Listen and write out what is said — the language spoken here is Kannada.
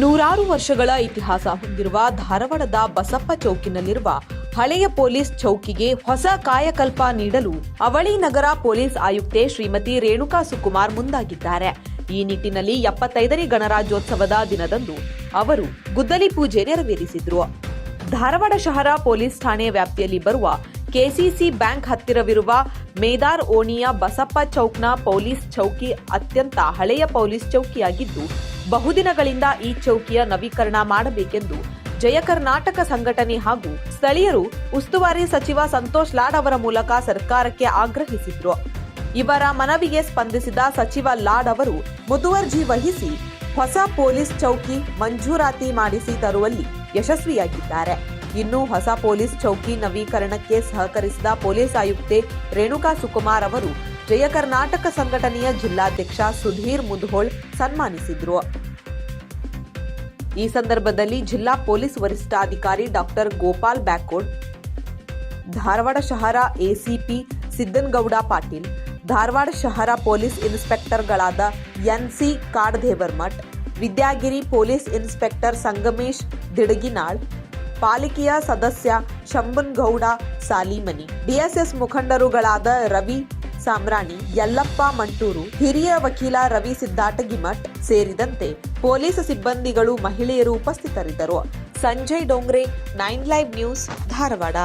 ನೂರಾರು ವರ್ಷಗಳ ಇತಿಹಾಸ ಹೊಂದಿರುವ ಧಾರವಾಡದ ಬಸಪ್ಪ ಚೌಕಿನಲ್ಲಿರುವ ಹಳೆಯ ಪೊಲೀಸ್ ಚೌಕಿಗೆ ಹೊಸ ಕಾಯಕಲ್ಪ ನೀಡಲು ಅವಳಿ ನಗರ ಪೊಲೀಸ್ ಆಯುಕ್ತೆ ಶ್ರೀಮತಿ ರೇಣುಕಾ ಸುಕುಮಾರ್ ಮುಂದಾಗಿದ್ದಾರೆ. ಈ ನಿಟ್ಟಿನಲ್ಲಿ ಎಪ್ಪತ್ತೈದನೇ ಗಣರಾಜ್ಯೋತ್ಸವದ ದಿನದಂದು ಅವರು ಗುದ್ದಲಿ ಪೂಜೆ ನೆರವೇರಿಸಿದ್ರು. ಧಾರವಾಡ ಶಹರ ಪೊಲೀಸ್ ಠಾಣೆ ವ್ಯಾಪ್ತಿಯಲ್ಲಿ ಬರುವ ಕೆಸಿಸಿ ಬ್ಯಾಂಕ್ ಹತ್ತಿರವಿರುವ ಮೇದಾರ್ ಓಣಿಯ ಬಸಪ್ಪ ಚೌಕ್ನ ಪೊಲೀಸ್ ಚೌಕಿ ಅತ್ಯಂತ ಹಳೆಯ ಪೊಲೀಸ್ ಚೌಕಿಯಾಗಿದ್ದು ಬಹುದಿನಗಳಿಂದ ಈ ಚೌಕಿಯ ನವೀಕರಣ ಮಾಡಬೇಕೆಂದು ಜಯ ಕರ್ನಾಟಕ ಸಂಘಟನೆ ಹಾಗೂ ಸ್ಥಳೀಯರು ಉಸ್ತುವಾರಿ ಸಚಿವ ಸಂತೋಷ್ ಲಾಡ್ ಅವರ ಮೂಲಕ ಸರ್ಕಾರಕ್ಕೆ ಆಗ್ರಹಿಸಿದ್ರು. ಇವರ ಮನವಿಗೆ ಸ್ಪಂದಿಸಿದ ಸಚಿವ ಲಾಡ್ ಅವರು ಮುತುವರ್ಜಿ ವಹಿಸಿ ಹೊಸ ಪೊಲೀಸ್ ಚೌಕಿ ಮಂಜೂರಾತಿ ಮಾಡಿಸಿ ತರುವಲ್ಲಿ ಯಶಸ್ವಿಯಾಗಿದ್ದಾರೆ. ಇನ್ನು ಹೊಸ ಪೊಲೀಸ್ ಚೌಕಿ ನವೀಕರಣಕ್ಕೆ ಸಹಕರಿಸಿದ ಪೊಲೀಸ್ ಆಯುಕ್ತೆ ರೇಣುಕಾ ಸುಕುಮಾರ್ ಅವರು ಜಯ ಕರ್ನಾಟಕ ಸಂಘಟನೆಯ ಜಿಲ್ಲಾಧ್ಯಕ್ಷ ಸುಧೀರ್ ಮುದ್ಹೋಳ್ ಸನ್ಮಾನಿಸಿದ್ರು. ಈ ಸಂದರ್ಭದಲ್ಲಿ ಜಿಲ್ಲಾ ಪೊಲೀಸ್ ವರಿಷ್ಠಾಧಿಕಾರಿ ಡಾಕ್ಟರ್ ಗೋಪಾಲ್ ಬ್ಯಾಕೋಡ್ ಧಾರವಾಡ ಶಹರ ಎಸಿಪಿ ಸಿದ್ದನಗೌಡ ಪಾಟೀಲ್, ಧಾರವಾಡ ಶಹರ police ಇನ್ಸ್ಪೆಕ್ಟರ್ಗಳಾದ NC Kadadevarmath Vidyagiri police inspector Sangamesh Didaginal, ಪಾಲಿಕೆಯ ಸದಸ್ಯ ಶಂಭನ್ಗೌಡ ಸಾಲಿಮನಿ, ಡಿಎಸ್ಎಸ್ ಮುಖಂಡರುಗಳಾದ ರವಿ ಸಾಮ್ರಾಣಿ ಯಲ್ಲಪ್ಪ ಮಂಟೂರು, ಹಿರಿಯ ವಕೀಲ ರವಿ ಸಿದ್ದಾಟಗಿಮಠ್ ಸೇರಿದಂತೆ ಪೊಲೀಸ್ ಸಿಬ್ಬಂದಿಗಳು ಮಹಿಳೆಯರು ಉಪಸ್ಥಿತರಿದ್ದರು. Sanjay Dongre, nine live news, Dharwad.